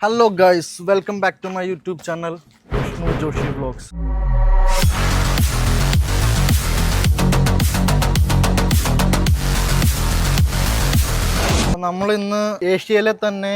Hello guys welcome back to my YouTube channel Vishnu Joshi vlogs നമ്മൾ ഇന്ന് ഏഷ്യയിലെ തന്നെ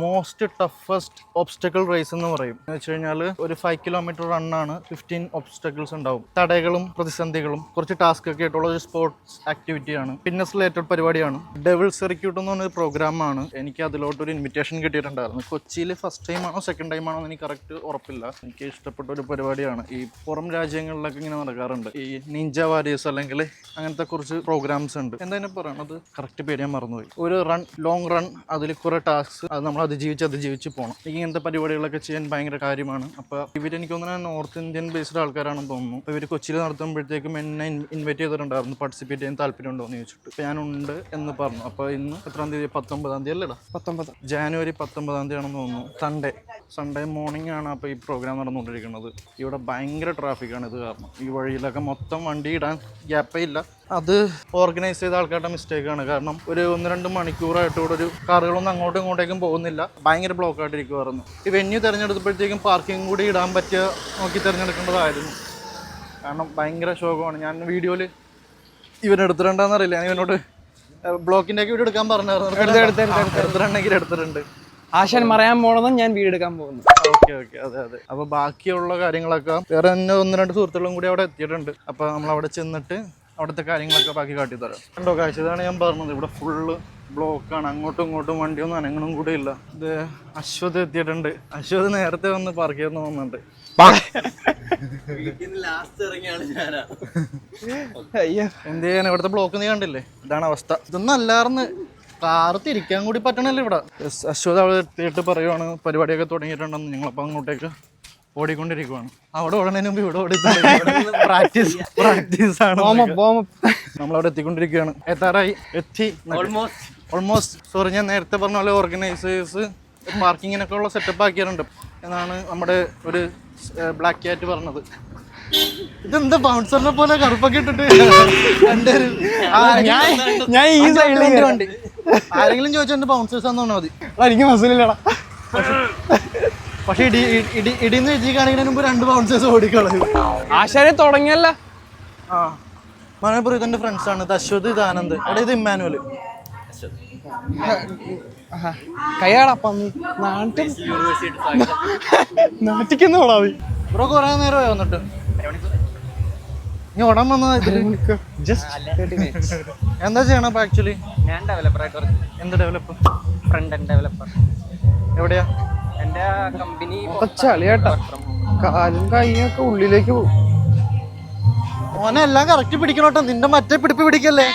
മോസ്റ്റ് ടഫസ്റ്റ് ഒബ്സ്റ്റക്കിൾ റേസ് എന്ന് പറയും. എന്ന് വെച്ച് കഴിഞ്ഞാൽ ഒരു ഫൈവ് കിലോമീറ്റർ റണ്ണാണ് ഫിഫ്റ്റീൻ ഒബ്സ്റ്റക്കിൾസ് ഉണ്ടാവും. തടകളും പ്രതിസന്ധികളും കുറച്ച് ടാസ്ക് ഒക്കെ ആയിട്ടുള്ള ഒരു സ്പോർട്സ് ആക്ടിവിറ്റിയാണ് ഫിറ്റ്നസ് റിലേറ്റഡ് പരിപാടിയാണ്. ഡെവിൾ സെറിക്യൂട്ട് എന്ന് പറഞ്ഞ പ്രോഗ്രാമാണ് എനിക്ക് അതിലോട്ടൊരു ഇൻവിറ്റേഷൻ കിട്ടിയിട്ടുണ്ടായിരുന്നു. കൊച്ചിയിൽ ഫസ്റ്റ് ടൈമാണോ സെക്കൻഡ് ടൈമാണോ എന്ന് എനിക്ക് കറക്റ്റ് ഉറപ്പില്ല. എനിക്ക് ഇഷ്ടപ്പെട്ട ഒരു പരിപാടിയാണ്. ഈ പുറം രാജ്യങ്ങളിലൊക്കെ ഇങ്ങനെ നടക്കാറുണ്ട്. ഈ നിഞ്ച വാരിയേഴ്സ് അല്ലെങ്കിൽ അങ്ങനത്തെ കുറച്ച് പ്രോഗ്രാംസ് ഉണ്ട്. എന്താ പറയണത്? കറക്റ്റ് പേര് ഞാൻ മറന്നുപോയി. ഒരു റൺ ലോങ് റൺ അതിൽ കുറെ ടാസ്ക് അത് നമ്മൾ അതിജീവിച്ച് അതിജീവിച്ച് പോകണം എനിക്ക് ഇങ്ങനത്തെ പരിപാടികളൊക്കെ ചെയ്യാൻ ഭയങ്കര കാര്യമാണ്. അപ്പോൾ ഇവർ എനിക്ക് തോന്നുന്നത് നോർത്ത് ഇന്ത്യൻ ബേസ്ഡ് ആൾക്കാരാണെന്ന് തോന്നുന്നു. അപ്പോൾ ഇവർ കൊച്ചിയിൽ നടത്തുമ്പോഴത്തേക്കും എന്നെ ഇൻവൈറ്റ് ചെയ്തിട്ടുണ്ടായിരുന്നു. പാർട്ടിസിപ്പേറ്റ് ചെയ്യാൻ താല്പര്യമുണ്ടോ എന്ന് ചോദിച്ചിട്ട്. അപ്പോൾ ഞാനുണ്ട് എന്ന് പറഞ്ഞു. അപ്പോൾ ഇന്ന് എത്രാം തീയതി? പത്തൊമ്പതാം തീയതി അല്ലേടാ. പത്തൊമ്പത്. ജാനുവരി പത്തൊമ്പതാം തീയതി ആണെന്ന് തോന്നുന്നു. സൺഡേ സൺഡേ മോർണിംഗ് ആണ് അപ്പോൾ ഈ പ്രോഗ്രാം നടന്നുകൊണ്ടിരിക്കുന്നത്. ഇവിടെ ഭയങ്കര ട്രാഫിക്കാണ് ഇത് കാരണം. ഈ വഴിയിലൊക്കെ മൊത്തം വണ്ടി ഇടാൻ ഗ്യാപ്പേ ഇല്ല. അത് ഓർഗനൈസ് ചെയ്ത ആൾക്കാരുടെ ആണ്. കാരണം ഒരു ഒന്ന് രണ്ട് മണിക്കൂറായിട്ട് ഇവിടെ ഒരു കാറുകളൊന്നും അങ്ങോട്ടും ഇങ്ങോട്ടേക്കും പോകുന്നില്ല. ഭയങ്കര ബ്ലോക്ക് ആയിട്ടിരിക്കുമായിരുന്നു ഈ വെന്യൂ തിരഞ്ഞെടുത്തപ്പോഴത്തേക്കും പാർക്കിംഗ് കൂടി ഇടാൻ പറ്റിയ നോക്കി തിരഞ്ഞെടുക്കേണ്ടതായിരുന്നു. കാരണം ഭയങ്കര ശോകമാണ്. ഞാൻ വീഡിയോയിൽ ഇവനെടുത്തിട്ടുണ്ടെന്ന് അറിയില്ല ഞാൻ ഇവനോട് ബ്ലോക്കിന്റെ ഒക്കെ വീഡിയോ എടുക്കാൻ പറഞ്ഞായിരുന്നു. എടുത്തിട്ടുണ്ടെങ്കിൽ എടുത്തിട്ടുണ്ട്? ആശാൻ മറയാൻ പോണതും ഞാൻ വീടെടുക്കാൻ പോകുന്നു. Okay okay. അതെ അതെ. അപ്പോൾ ബാക്കിയുള്ള കാര്യങ്ങളൊക്കെ വേറെ തന്നെ ഒന്ന് രണ്ട് സുഹൃത്തുക്കളും കൂടി അവിടെ എത്തിയിട്ടുണ്ട്. അപ്പോൾ നമ്മൾ അവിടെ ചെന്നിട്ട് അവിടുത്തെ കാര്യങ്ങളൊക്കെ ബാക്കി കാട്ടി കാട്ടിത്തരാം കണ്ടോ കാഴ്ച ഇതാണ് ഞാൻ പറഞ്ഞത്. ഇവിടെ ഫുള്ള് ബ്ലോക്കാണ് അങ്ങോട്ടും ഇങ്ങോട്ടും വണ്ടിയൊന്നും അനങ്ങണം കൂടെ ഇല്ല ഇത് അശ്വത് എത്തിയിട്ടുണ്ട്. അശ്വത് നേരത്തെ വന്ന് പാർക്ക് ചെയ്യുന്ന വന്നിട്ടുണ്ട് അയ്യോ. എന്ത് ചെയ്യാൻ ഇവിടുത്തെ ബ്ലോക്ക് നീ കണ്ടില്ലേ? ഇതാണ് അവസ്ഥ. ഇതൊന്നും അല്ലാർന്ന് കാറ് തിരിക്കാൻ കൂടി പറ്റണല്ലോ ഇവിടെ. അശ്വത് അവിടെ എത്തിയിട്ട് പറയുവാണ്. പരിപാടിയൊക്കെ തുടങ്ങിയിട്ടുണ്ടെന്ന്. ഞങ്ങളപ്പോൾ അങ്ങോട്ടേക്ക് ഓടിക്കൊണ്ടിരിക്കുവാണ്. അവിടെ ഓടണതിന് മുമ്പ് ഇവിടെ ഓടി പ്രാക്ടീസ് പ്രാക്ടീസ് ആണ് നമ്മൾ അവിടെ നമ്മളവിടെ എത്തിക്കൊണ്ടിരിക്കുകയാണ്. എത്താറായി. എത്തി. ഓൾമോസ്റ്റ് സോറി ഞാൻ നേരത്തെ പറഞ്ഞ പോലെ ഓർഗനൈസേഴ്സ് പാർക്കിങ്ങിനൊക്കെ ഉള്ള സെറ്റപ്പ് ആക്കിയിട്ടുണ്ട്. എന്നാണ് നമ്മുടെ ഒരു ബ്ലാക്ക് ക്യാറ്റ് പറഞ്ഞത്. ഇതെന്താ ബൗൺസറിനെ പോലെ കറുപ്പൊക്കെ ഇട്ടിട്ട്? ഞാൻ ഈ സൈഡിൽ വണ്ടി. ആരെങ്കിലും ചോദിച്ചാൽ ബൗൺസേഴ്സ് ആണെന്ന് പറഞ്ഞാൽ മതി. എനിക്ക് മസിലില്ലടാ പക്ഷെ ഇടി ഇടി ഇടിന്ന് എഴുതി കാണിക്കുന്നതിന് മുമ്പ് രണ്ട് ബൗൺസേഴ്സ് ഓടിക്കളഞ്ഞു. ആശാനെ തുടങ്ങിയല്ല. ആ. മനോപുരം ഇതെന്റെ ഫ്രണ്ട്സ് ആണ്. ഇത് അശ്വത് ഇത് ആനന്ദ്. എടാ ഇത് ഇമ്മാനുവൽ കയ്യാടാ പന്നി നാട്ടിൽ നാട്ടിക്കുന്ന ഓടാ നീ ബ്രോ കുറെ നേരമായി വന്നിട്ട്. നീ ഓടാൻ വന്നത് ജസ്റ്റ് എന്താ ചെയ്യണം അപ്പൊ ആക്ച്വലി ഞാൻ ഡെവലപ്പറായിട്ട് വർക്ക് എന്ത് ഡെവലപ്പ് ഫ്രണ്ട് എൻഡ് ഡെവലപ്പർ എവിടെയാ? എന്റെ കമ്പനി ചളിയാട്ടാ കാലും കൈയൊക്കെ ഉള്ളിലേക്ക് പോകും. ഓനെ എല്ലാം കറക്റ്റ് പിടിക്കണോട്ടോ. നിന്റെ മറ്റേ പിടിപ്പ് പിടിക്കല്ലേ?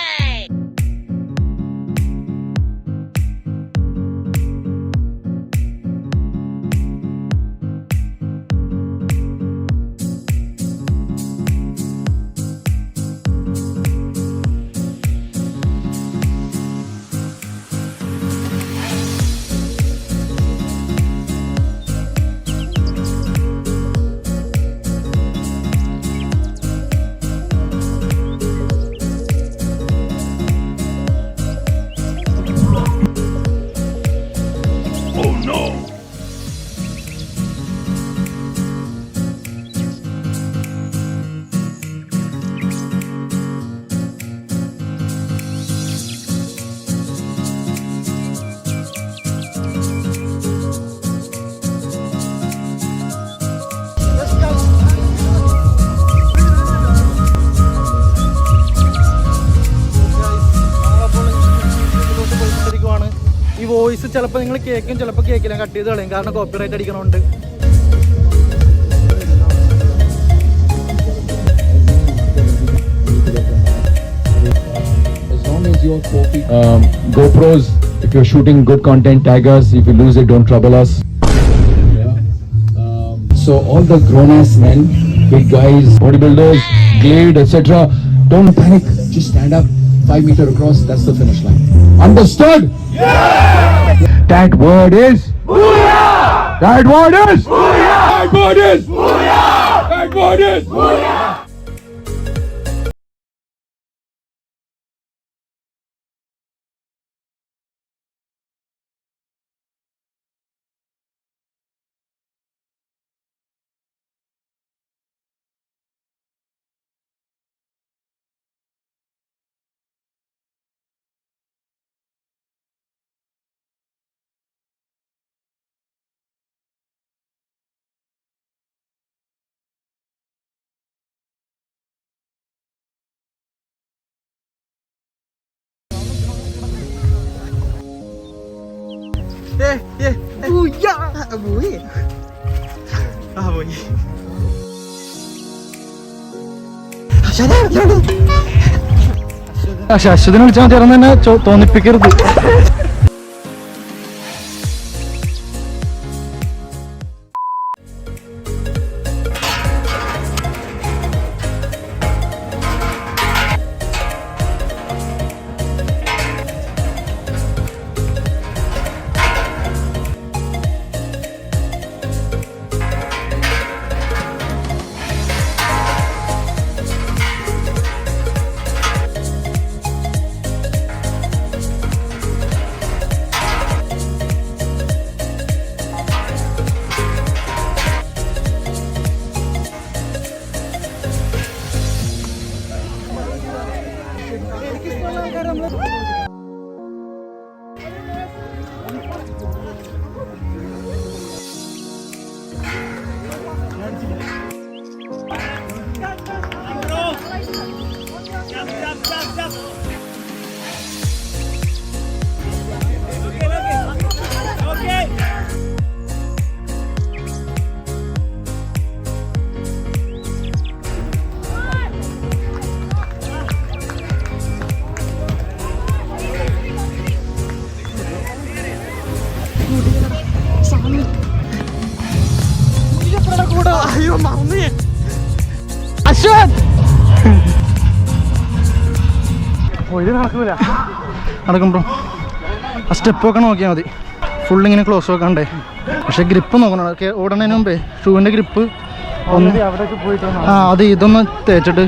വോയിസ് ചിലപ്പോൾ നിങ്ങൾ കേൾക്കും ചിലപ്പോൾ കേൾക്കില്ല കട്ട് ചെയ്ത് കളയും കാരണം കോപ്പിറൈറ്റ് അടിക്കണോണ്ട് As long as you're copy, um, GoPros, if you're shooting good content, tag us. If you lose it, don't trouble us. Yeah. Um, so all the grown-ass men, big guys, bodybuilders, Glade, etc., don't panic. Just stand up, five meter across. That's the finish line. Understood? Yeah. That word is. Booyah! That word is. Booyah! That word is. Booyah! That word is. Booyah! ശാശ്വതിനെ വിളിച്ചാൽ മതി തന്നെ തോന്നിപ്പിക്കരുത്. നടക്കും bro ആ step ഒക്കെ നോക്കിയാൽ മതി. Full ഇങ്ങനെ ക്ലോസ് വെക്കണ്ടേ. പക്ഷെ ഗ്രിപ്പ് നോക്കണം. ഒക്കെ ഓടണതിന് മുമ്പേ ഷൂവിന്റെ ഗ്രിപ്പ് ഒന്ന് ആ അത് ഇതൊന്ന് തേച്ചിട്ട്.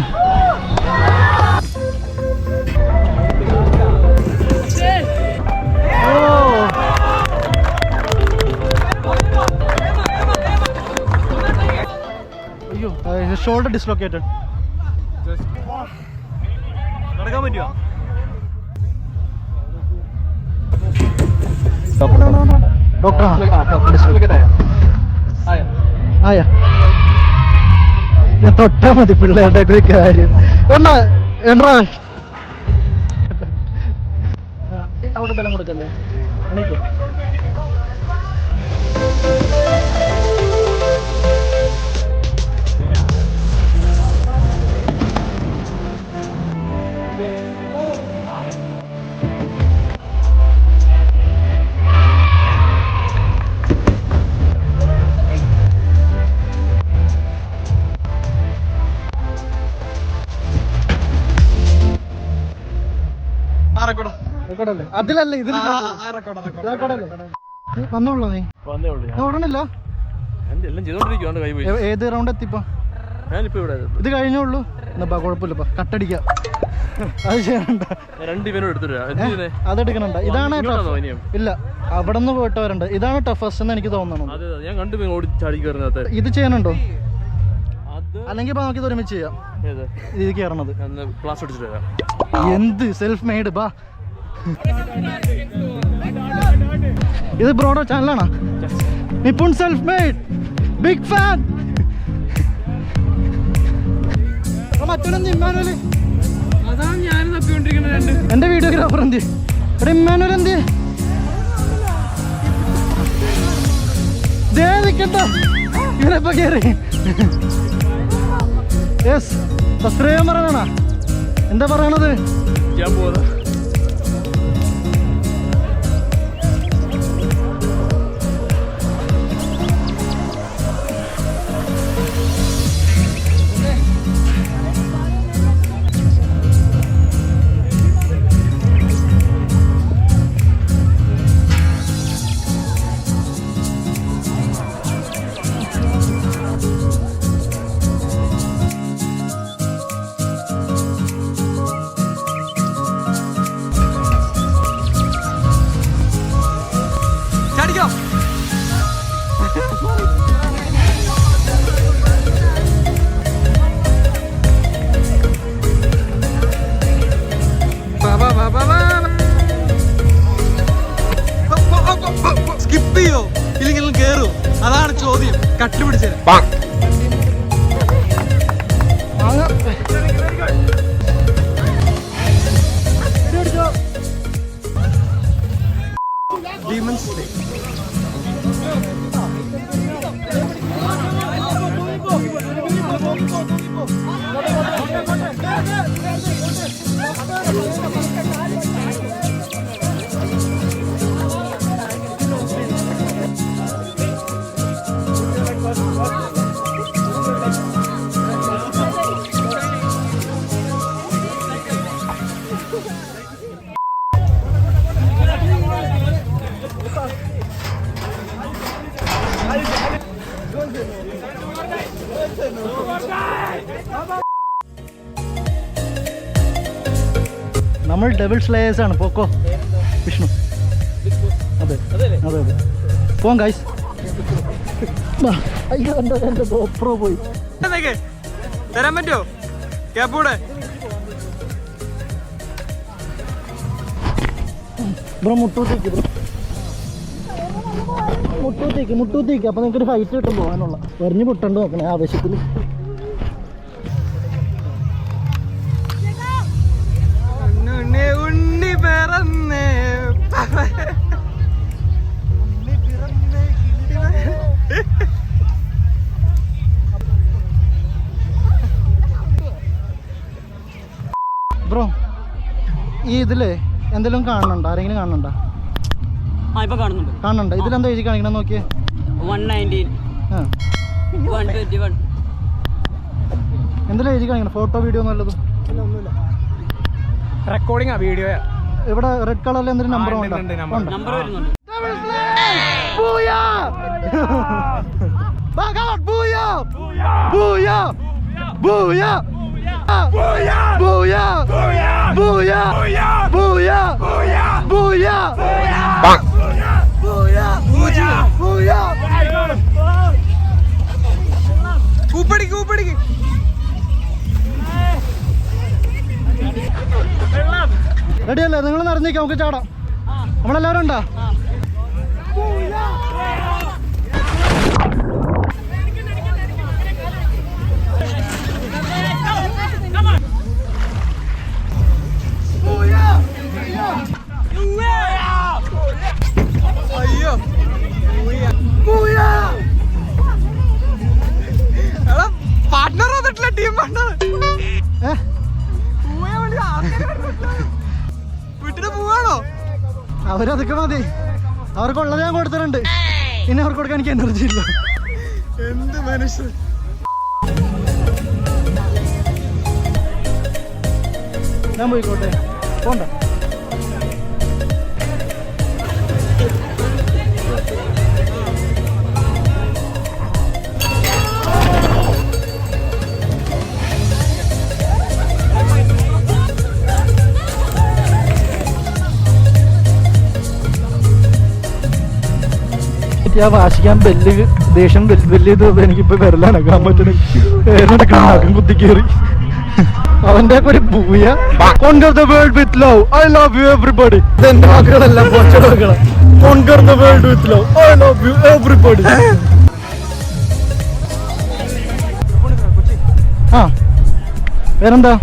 അയ്യോ ഷോൾഡർ ഡിസ്ലോക്കേറ്റഡ് നടക്കാൻ പറ്റുമോ ഡോക്ടർ ആയാ. ഞാൻ തൊട്ടാ മതി പിള്ളേരുടെ കാര്യം. എന്നാ എന്നാ റെക്കോർഡല്ലേ അതിലല്ല ഇതിൽ റെക്കോർഡല്ലേ വന്നോളൂ നീ. വന്നേ ഉള്ളൂ ഞാൻ. ഓടണില്ല ഞാൻ എല്ലാം ചെയ്തോണ്ടിരിക്കുവാണ്ട് കൈ പോയി. ഏത് റൗണ്ട് എത്തിപ്പോ? ഇത് കഴിഞ്ഞുള്ളൂ എന്നാ കുഴപ്പമില്ലപ്പാ കട്ടടിക്കാം. അത് ചെയ്യണ്ട. അതെടുക്കണണ്ട ഇതാണ് ഇല്ല അവിടെ നിന്ന് പോയിട്ടവരുണ്ട്. ഇതാണ് ടഫസ്റ്റ് എന്ന് എനിക്ക് തോന്നണം. അതെ അതെ. ഞാൻ കണ്ടു ചാടി കയറുന്നത് ഇത് ചെയ്യണുണ്ടോ അല്ലെങ്കിൽ ഇപ്പൊ ഒരുമിച്ച് ചെയ്യാം. ഇത് കയറണത്. എന്ത്? സെൽഫ് മെയ്ഡ് ബാ. ഇത് ബ്രോഡോ ചാനലാണോ? Nipun self made big fan. മറ്റൊരെന്ത് Emmanuel അതാണ് ഞാൻ തപ്പിക്കൊണ്ടിരിക്കുന്നത് എന്റെ വീഡിയോഗ്രാഫർ എന്ത്? എടാ ഇമ്മാനുവൽ എന്ത്? ദേ നിക്കണ്ട. ഇവരെപ്പോ കേറി. യെസ് സബ്സ്ക്രൈബ് പറയണ എന്താ പറയണത്? ഞാൻ പോകാം ഡബിൾ സ്ലേയേഴ്സ് ആണ്. പോക്കോ വിഷ്ണു. അതെ അതെ അതെ. പോവാം ഗൈസ് അയ്യോ എന്റെ എന്റെ ഗോപ്രോ പോയി. തരാൻ പറ്റുമോ ക്യാപ്പൂടെ ബ്രോ മുട്ടൂത്തേക്ക്. ബ്രോ മുട്ടൂത്തേക്ക് മുട്ടൂത്തേക്ക്. അപ്പൊ നിങ്ങൾക്ക് ഒരു ഫൈറ്റ് കിട്ടും പോകാനുള്ള. വെറിഞ്ഞ് മുട്ടണ്ട് നോക്കണേ ആവേശത്തിൽ പിറന്നേ ബ്രോ ഈ ഇതിൽ എന്തെങ്കിലും കാണുന്നുണ്ടോ? ആരെങ്കിലും കാണുന്നുണ്ടോ? ആ ഇപ്പൊ കാണുന്നുണ്ട്. കാണുന്നുണ്ടോ? ഇതിലെന്താ എഴുതി കാണിക്കണം നോക്കിയേ. എന്തെങ്കിലും എഴുതി കാണിക്കണം ഫോട്ടോ വീഡിയോ നല്ലതും റെക്കോർഡിംഗ് ആ വീഡിയോയാ ഇവിടെ റെഡ് കളറിൽ എന്തെങ്കിലും നമ്പർ കൂപ്പടിക്ക് കൂപ്പടിക്ക് റെഡിയല്ലേ? നിങ്ങൾ നിറഞ്ഞേക്കാം നമുക്ക് ചാടാം. നമ്മളെല്ലാവരും ഉണ്ടോ? പാർട്ട്ണർ വന്നിട്ടില്ല ടീം പാർട്ട്ണർ ഏ? പോവാണോ അവരതൊക്കെ മതി. അവർക്കുള്ളത് ഞാൻ കൊടുത്തിട്ടുണ്ട്. ഇനി അവർക്ക് കൊടുക്കാൻ എനിക്ക് എനർജി ഇല്ല. എന്ത് മനുഷ്യൻ? ഞാൻ പോയിക്കോട്ടെ. പോണ്ട? ആ വാശിക്കാൻ ബെല്ല് ദേഷ്യം ബെല്ല് ചെയ്ത് എനിക്കിപ്പോ വിരലനക്കാൻ പറ്റണ. വേറെടുക്കണം കുത്തി കയറി അവന്റെ ഒരു booyah conquer the world with love I love you everybody എന്റെ വാക്കുകളെല്ലാം പോച്ചെടുക്കണം conquer the world with love I love you everybody ആ. വേറെന്താ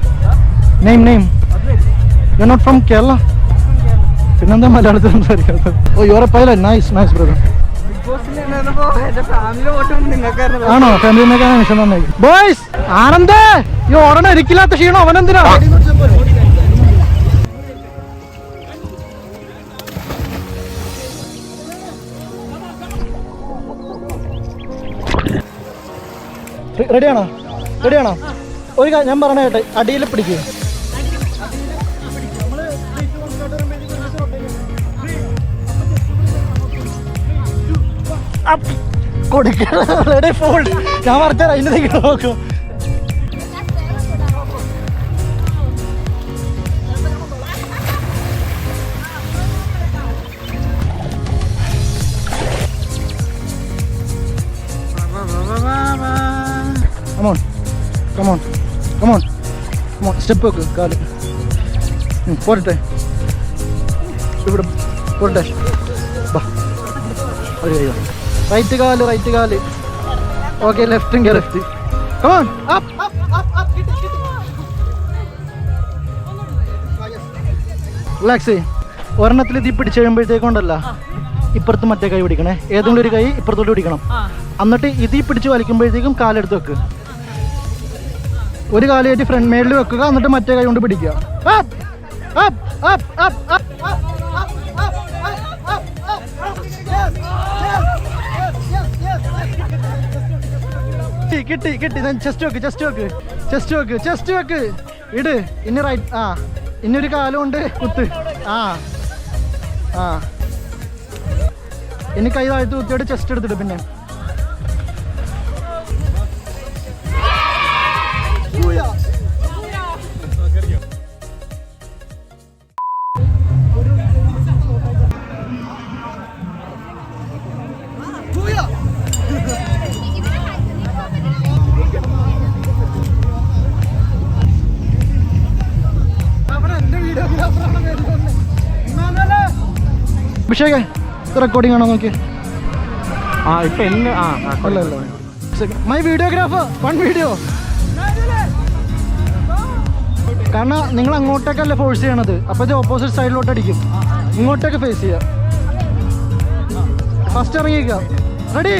name name you not from Kerala പിന്നെന്താ മലയാളത്തിൽ സംസാരിക്കാത്തത്? ഓ your pilot nice nice brother ആണോ? ഫാമിലി മേക്കാൻ നിമിഷം നന്നായി ബോയ്സ് ആനന്ദ് ഈ ഓടണ ഒരിക്കലാത്ത ക്ഷീണം അവനെന്തിനാ? റെഡിയാണോ റെഡിയാണോ ഒരു ഞാൻ പറഞ്ഞ കേട്ടെ അടിയിൽ പിടിക്കുക കൊടുക്കണം. ഫോൺ ഞാൻ പറഞ്ഞാൽ അതിന്റെ നോക്കും. Come on come on come on come on step വെക്ക് കാൽ. പോരട്ടെ. ഇവിടെ പോരട്ടെ. ബാ. അയ്യോ റൈറ്റ് കാൽ റൈറ്റ് കാൽ. ഓക്കെ ലെഫ്റ്റും ലെഫ്റ്റ് കമോൺ റിലാക്സ് ഒരെണ്ണത്തിൽ തീ പിടിച്ച് കഴിയുമ്പോഴത്തേക്കൊണ്ടല്ല. ഇപ്പുറത്ത് മറ്റേ കൈ പിടിക്കണേ. ഏതെങ്കിലും ഒരു കൈ ഇപ്പുറത്തോട്ട് പിടിക്കണം. എന്നിട്ട് ഇതി പിടിച്ച് വലിക്കുമ്പോഴത്തേക്കും കാലെടുത്ത് വെക്ക്. ഒരു കാൽ കയറ്റി ഫ്രണ്ട് മേളിൽ വെക്കുക. എന്നിട്ട് മറ്റേ കൈ കൊണ്ട് പിടിക്കുക. കിട്ടി കിട്ടി. ചെസ്റ്റ് വെക്ക് ചെസ്റ്റ് വെക്ക്. ചെസ്റ്റ് വെക്ക് ചെസ്റ്റ് വെക്ക്. ഇട്. ഇനി റൈറ്റ് ആ. ഇനി ഒരു കാലം ഉണ്ട്. കുത്ത്. ആ. ആ. ഇനി കൈ താഴ്ത്ത് കുത്തിയോട് ചെസ്റ്റ് എടുത്തിട്ട് പിന്നെ. അഭിഷേക് റെക്കോർഡിംഗ് ആണോ നോക്കി ആ ഇപ്പൊ എന്നെ ആ ആ, അല്ല അല്ല. മൈ വീഡിയോഗ്രാഫർ വൺ വീഡിയോ കാരണം നിങ്ങൾ അങ്ങോട്ടേക്കല്ല ഫോഴ്സ് ചെയ്യണത്. അപ്പൊ ഇത് ഓപ്പോസിറ്റ് സൈഡിലോട്ട് അടിക്കും. ഇങ്ങോട്ടേക്ക് ഫേസ് ചെയ്യാം. ഫസ്റ്റ് ഇറങ്ങിക്കുക റെഡി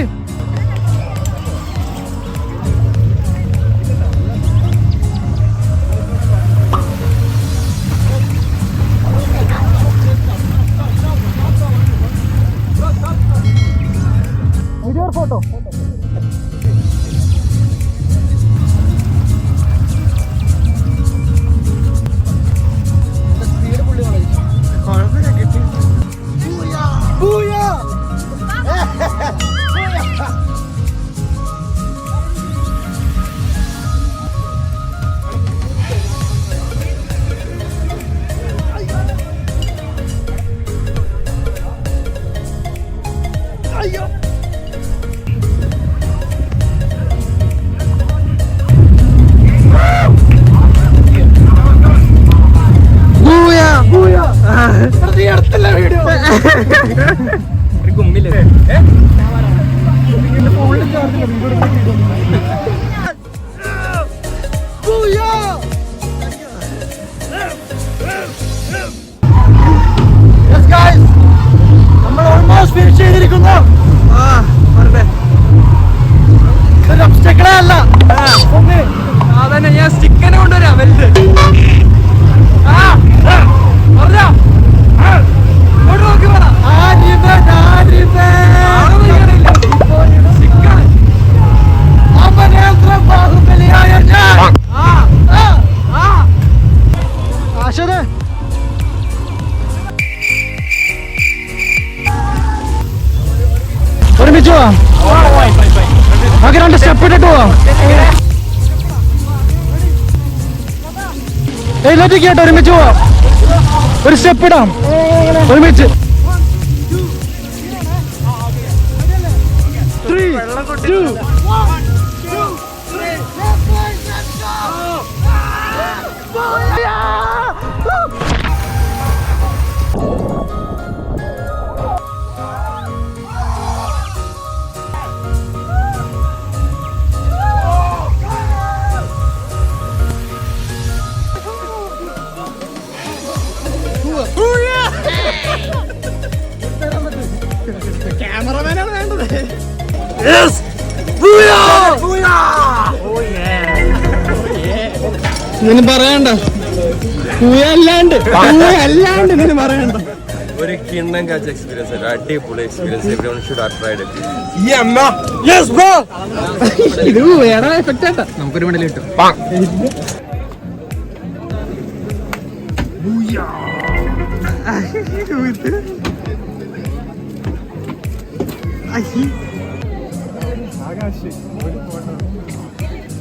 ഒരുമിച്ച് പോവാം. ഒരു സ്റ്റെപ്പ് ഇടാം. ഒരുമിച്ച്. ഇതിന് പറയണ്ട പൂയല്ലാണ്ട് പൂയല്ലാണ്ട് ഇതിന് പറയണ്ട ഒരു കിണ്ണം കാച്ച എക്സ്പീരിയൻസ് ആയിരുന്നു അടിപൊളി experience every one should yes bro ഇത് വേറെ എഫക്റ്റ് ആട്ടാ. നമുക്കൊരു മെഡൽ കിട്ടും.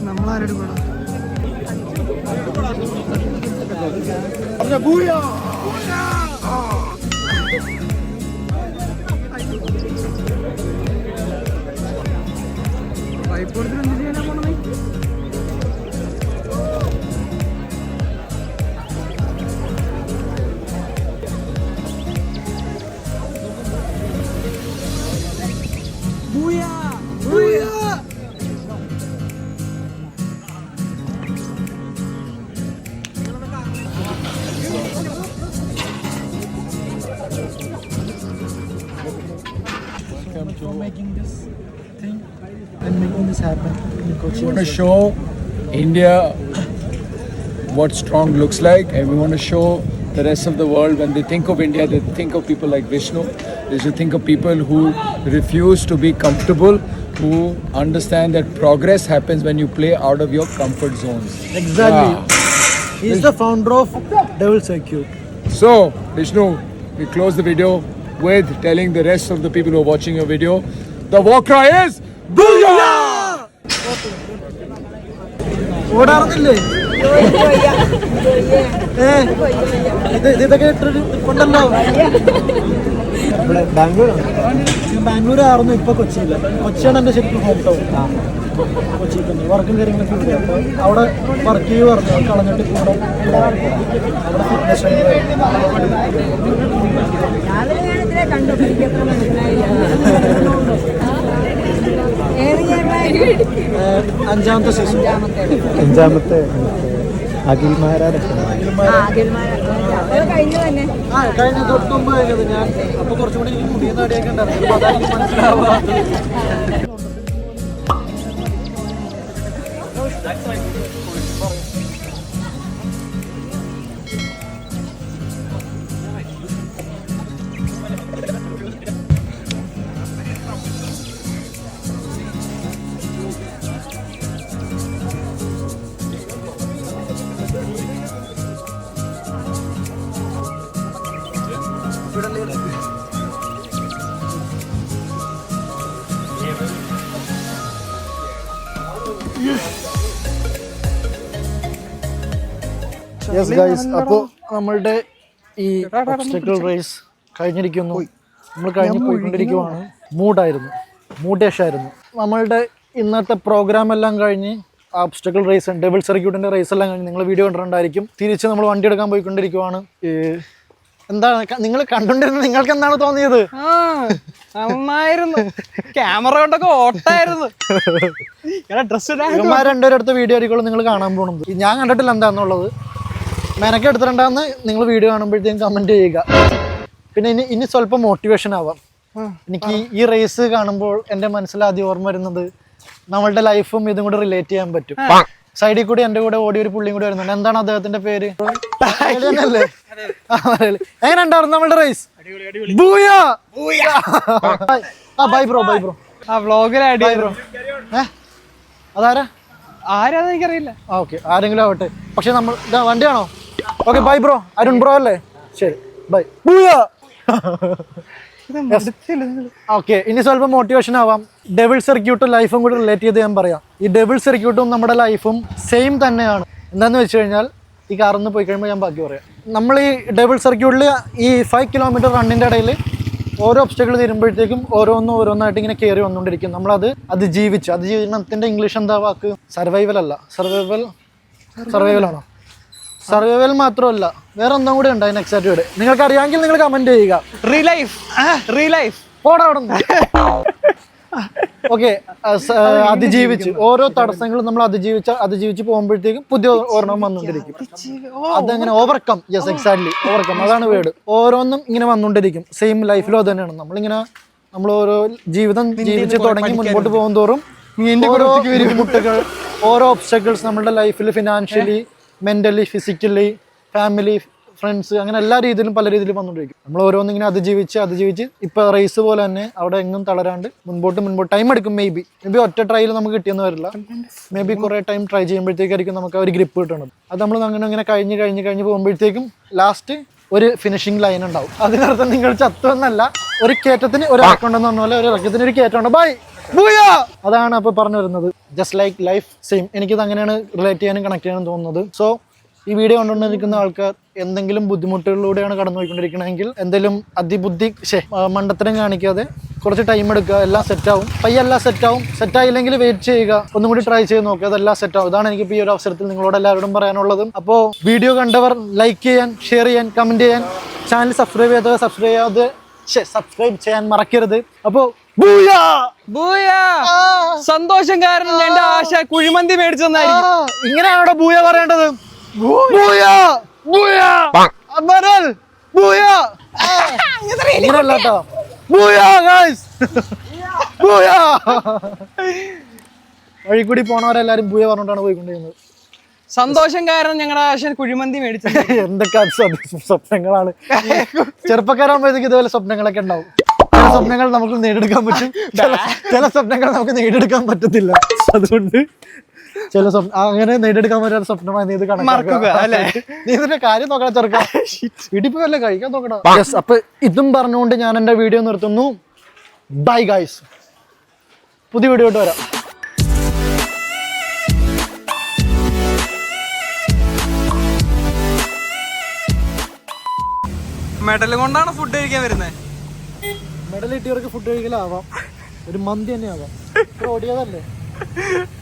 നമ്മളാരോട് പോണം. പൈപ്പോടത്തിൽ എന്ത് ചെയ്യാനാ പോണത് want to show India what strong looks like, and we want to show the rest of the world when they think of India, they think of people like Vishnu. They should think of people who refuse to be comfortable, who understand that progress happens when you play out of your comfort zones. Exactly. Ah. He is the founder of Devil Circuit. So, Vishnu, we close the video with telling the rest of the people who are watching your video the war cry is ഓടാറുന്നില്ലേ? ഏ ഇത് ഇത് ഇതൊക്കെ ഉണ്ടല്ലോ ഇവിടെ ബാംഗ്ലൂർ ബാംഗ്ലൂർ ആയിരുന്നു ഇപ്പൊ കൊച്ചിയില്ല. കൊച്ചിയാണ് എന്റെ ശരിക്കും ഹോം ടൗൺ കൊച്ചിയിൽ തന്നെ വർക്കും കാര്യങ്ങളൊക്കെ ഉണ്ട് അപ്പോൾ അവിടെ വർക്ക് ചെയ്ത് വർക്ക് അത് കളഞ്ഞിട്ട് കൂടെ അവിടെ ഫിറ്റ്നസ് ഞാൻ കണ്ടു. അഞ്ചാമത്തെ ശിശു അഞ്ചാമത്തെ. അഖിൽമാരാരൊക്കെ മഹാരാജ് കഴിഞ്ഞു തൊട്ടുമ്പോ കഴിഞ്ഞത് ഞാൻ. അപ്പൊ കുറച്ചുകൂടി കൂടി എനിക്ക് മുടിയ നാടിയൊക്കെ ഉണ്ടായിരുന്നു. മനസ്സിലാവാത്തത് യെസ് ഗൈസ് അപ്പോൾ നമ്മളുടെ ഈ ഒബ്സ്റ്റക്കിൾ റേസ് കഴിഞ്ഞിരിക്കുന്നു. നമ്മൾ കഴിഞ്ഞ് പോയിക്കൊണ്ടിരിക്കുവാണ്. മൂഡായിരുന്നു. മൂഡേഷായിരുന്നു. നമ്മളുടെ ഇന്നത്തെ പ്രോഗ്രാം എല്ലാം കഴിഞ്ഞ് ഒബ്സ്റ്റക്കിൾ റേസ് ഡബിൾ സർക്യൂട്ടിന്റെ റേസ് എല്ലാം കഴിഞ്ഞ് നിങ്ങൾ വീഡിയോ കണ്ടിട്ടുണ്ടായിരിക്കും. തിരിച്ച് നമ്മൾ വണ്ടി എടുക്കാൻ പോയിക്കൊണ്ടിരിക്കുവാണ്. ഈ എന്താണ്? നിങ്ങൾ കണ്ടോണ്ടിരുന്നത് നിങ്ങൾക്ക് എന്താണ് തോന്നിയത് നന്നായിരുന്നു. ക്യാമറ കൊണ്ടൊക്കെ ഓട്ടായിരുന്നു. ഡ്രസ് ഇവന്മാർ രണ്ടുപേരും അടുത്ത വീഡിയോ ആയിരിക്കും നിങ്ങൾ കാണാൻ പോകുന്നത് ഞാൻ കണ്ടിട്ടില്ല എന്താന്നുള്ളത്. മെനക്ക് എടുത്തിട്ടുണ്ടാന്ന് നിങ്ങൾ വീഡിയോ കാണുമ്പോഴത്തേക്കും കമന്റ് ചെയ്യുക. പിന്നെ ഇനി ഇനി സ്വല്പം മോട്ടിവേഷൻ ആവാം. എനിക്ക് ഈ- റേസ് കാണുമ്പോൾ എന്റെ മനസ്സിൽ ആദ്യം ഓർമ്മ വരുന്നത് നമ്മളുടെ ലൈഫും ഇതും കൂടെ റിലേറ്റ് ചെയ്യാൻ പറ്റും. സൈഡിൽ കൂടി എന്റെ കൂടെ ഓടി ഒരു പുള്ളിയും കൂടി വരുന്നുണ്ട്. എന്താണ് അദ്ദേഹത്തിന്റെ പേര്? അല്ലേ എങ്ങനെ ഉണ്ടായിരുന്നു നമ്മളുടെ റേസ് ആ ബൈ ബ്രോ ബൈ ബ്രോ ആ വ്ളോഗിൽ ആഡ് ബൈ ബ്രോ ഏ? അതാരാ? ആരാന്ന് എനിക്കറിയില്ല. ആ ഓക്കെ ആരെങ്കിലും ആവട്ടെ. പക്ഷെ നമ്മൾ ഇതാ വണ്ടിയാണോ? Okay bye bro Arun bro അല്ലേ? ശരി. ബൈ ഓക്കെ ഇനി സ്വല്പം മോട്ടിവേഷൻ ആവാം. ഡെവിൾ സർക്യൂട്ടും ലൈഫും കൂടി റിലേറ്റ് ചെയ്ത് ഞാൻ പറയാം. ഈ ഡെവിൾ സർക്യൂട്ടും നമ്മുടെ ലൈഫും സെയിം തന്നെയാണ്. എന്താന്ന് വെച്ച് കഴിഞ്ഞാൽ ഈ കാറൊന്ന് പോയി കഴിയുമ്പോൾ ഞാൻ ബാക്കി പറയാം. നമ്മൾ ഈ ഡബിൾ സർക്യൂട്ടിൽ ഈ ഫൈവ് കിലോമീറ്റർ റണ്ണിന്റെ ഇടയിൽ ഓരോ ഒബ്സ്റ്റക്കിൾ തീരുമ്പോഴത്തേക്കും ഓരോന്നും ഓരോന്നായിട്ട് ഇങ്ങനെ കയറി വന്നുകൊണ്ടിരിക്കും നമ്മളത് അത് ജീവിച്ച് അത് ജീവിതത്തിന്റെ ഇംഗ്ലീഷ് എന്താ വാക്ക്? സർവൈവൽ അല്ല. സർവൈവൽ സർവൈവൽ ആണോ? സർവൈവൽ മാത്രമല്ല. വേറെ ഒന്നും കൂടി ഉണ്ട് അതിന് എക്സൈറ്റഡ് നിങ്ങൾക്ക് അറിയാമെങ്കിൽ നിങ്ങൾ കമന്റ് ചെയ്യുക. റിലൈഫ് റിലൈഫ് പോടാ അവിടെ ഓക്കെ അതിജീവിച്ച്. ഓരോ തടസ്സങ്ങളും നമ്മൾ അതിജീവിച്ച അതിജീവിച്ച് പോകുമ്പോഴത്തേക്കും പുതിയ ഓർമ്മ വന്നുകൊണ്ടിരിക്കും. അതങ്ങനെ? ഓവർകം യെസ് എക്സാക്ട്ലി ഓവർകം അതാണ് വേർഡ് ഓരോന്നും ഇങ്ങനെ വന്നുകൊണ്ടിരിക്കും. സെയിം ലൈഫിലും തന്നെയാണ്. നമ്മളിങ്ങനെ നമ്മൾ ഓരോ ജീവിതം ജീവിച്ച് തുടങ്ങി മുൻപോട്ട് പോകും തോറും ഓരോ ബുദ്ധിമുട്ടുകൾ ഓരോ ഒബ്സ്റ്റക്കിൾസ് നമ്മുടെ ലൈഫിൽ financially mentally physically family friends അങ്ങനെ എല്ലാ രീതിയിലും പല രീതിയിലും വന്നുകൊണ്ടിരിക്കും നമ്മൾ ഓരോന്നും ഇങ്ങനെ അതിജീവിച്ച് അതിജീവിച്ച് ഇപ്പൊ റേസ് പോലെ തന്നെ അവിടെ എങ്ങും തളരാണ്ട് മുൻപോട്ട് മുൻപോട്ട് ടൈം എടുക്കും മേ ബി മേ ബി ഒറ്റ ട്രൈയിൽ നമുക്ക് കിട്ടിയെന്ന് വരില്ല. മേ ബി കുറെ ടൈം ട്രൈ ചെയ്യുമ്പോഴത്തേക്കായിരിക്കും നമുക്ക് ഒരു ഗ്രിപ്പ് കിട്ടുന്നത് അത് നമ്മൾ അങ്ങനെ അങ്ങനെ കഴിഞ്ഞ് കഴിഞ്ഞ് കഴിഞ്ഞ് പോകുമ്പോഴത്തേക്കും ലാസ്റ്റ് ഒരു ഫിനിഷിംഗ് ലൈൻ ഉണ്ടാവും. അതിനർത്ഥം നിങ്ങൾ ചത്തുവെന്നല്ല ഒരു കയറ്റത്തിന് ഒരു ഇറക്കമുണ്ടെന്ന് പറഞ്ഞ പോലെ ഒരു ഇറക്കത്തിന് ഒരു കയറ്റമുണ്ട് ബൈ അതാണ് അപ്പൊ പറഞ്ഞു വരുന്നത്. ജസ്റ്റ് ലൈക്ക് ലൈഫ് സെയിം എനിക്കിത് അങ്ങനെയാണ് റിലേറ്റ് ചെയ്യാനും കണക്ട് ചെയ്യാനും തോന്നുന്നത്. സോ ഈ വീഡിയോ കണ്ടുകൊണ്ടിരിക്കുന്ന ആൾക്കാർ എന്തെങ്കിലും ബുദ്ധിമുട്ടുകളിലൂടെയാണ് കടന്നു പോയിക്കൊണ്ടിരിക്കണമെങ്കിൽ എന്തെങ്കിലും അതിബുദ്ധി ശേ മണ്ടത്തരം കാണിക്കാതെ കുറച്ച് ടൈം എടുക്കുക. എല്ലാം സെറ്റാവും പയ്യെല്ലാം സെറ്റാവും സെറ്റായില്ലെങ്കിൽ സെറ്റ് ആയില്ലെങ്കിൽ വെയിറ്റ് ചെയ്യുക. ഒന്നും കൂടി ട്രൈ ചെയ്ത് നോക്കുക. അതെല്ലാം സെറ്റാവും ഇതാണ് എനിക്ക് ഈ ഒരു അവസരത്തിൽ നിങ്ങളോട് എല്ലാവരോടും പറയാനുള്ളതും. അപ്പോൾ വീഡിയോ കണ്ടവർ ലൈക്ക് ചെയ്യാൻ ഷെയർ ചെയ്യാൻ കമന്റ് ചെയ്യാൻ ചാനൽ സബ്സ്ക്രൈബ് ചെയ്യാത്തവർ സബ്സ്ക്രൈബ് ചെയ്യാതെ സബ്സ്ക്രൈബ് ചെയ്യാൻ മറക്കരുത്. അപ്പോൾ സന്തോഷം കാരണം എന്റെ ആശ കുഴിമന്തി മേടിച്ചു തന്നായിരിക്കും. ഇങ്ങനെയാണോ ബൂയ പറയേണ്ടത്? ബൂയ ബൂയ അമരൽ ബൂയ ഇങ്ങനെയല്ല കേട്ടോ ബൂയ ഗൈസ് ബൂയ വഴി കൂടി പോണവരെല്ലാരും ബൂയ പറഞ്ഞിട്ടാണ് പോയിക്കൊണ്ടിരുന്നത്. സന്തോഷം കാരണം ഞങ്ങളുടെ ആശ കുഴിമന്തി മേടിച്ചു. എന്തൊക്കെ സ്വ- സ്വപ്നങ്ങളാണ്. ചെറുപ്പക്കാരാകുമ്പോഴത്തേക്ക് ഇതുപോലെ സ്വപ്നങ്ങളൊക്കെ ഉണ്ടാവും. ചില സ്വപ്നങ്ങൾ നമുക്ക് നേടിയെടുക്കാൻ പറ്റും. ചില- ചില സ്വപ്നങ്ങൾ നമുക്ക് നേടിയെടുക്കാൻ പറ്റത്തില്ല. അതുകൊണ്ട് ചില സ്വപ്നം അങ്ങനെ നേടിയെടുക്കാൻ പറ്റാത്ത സ്വപ്നമായി നീ ഇത് കണക്കാക്കുക. അല്ലേ? നീ ഇതിന്റെ കാര്യം നോക്കണം ചെറുക്കാം oh, ഇടിപ്പ് വല്ല കഴിക്കാൻ നോക്കണം. യെസ് അപ്പൊ ഇതും പറഞ്ഞുകൊണ്ട് ഞാൻ എന്റെ വീഡിയോ നിർത്തുന്നു. ബൈ ഗൈസ് പുതിയ വീഡിയോ ആയിട്ട് വരാം. മെഡൽ കൊണ്ടാണ് ഫുഡ് കഴിക്കാൻ വരുന്നത് മെഡൽ കിട്ടിയവർക്ക് ഫുഡ് കഴിക്കലാവാം. ഒരു മന്തി തന്നെ ആവാം ഓടിയതല്ലേ?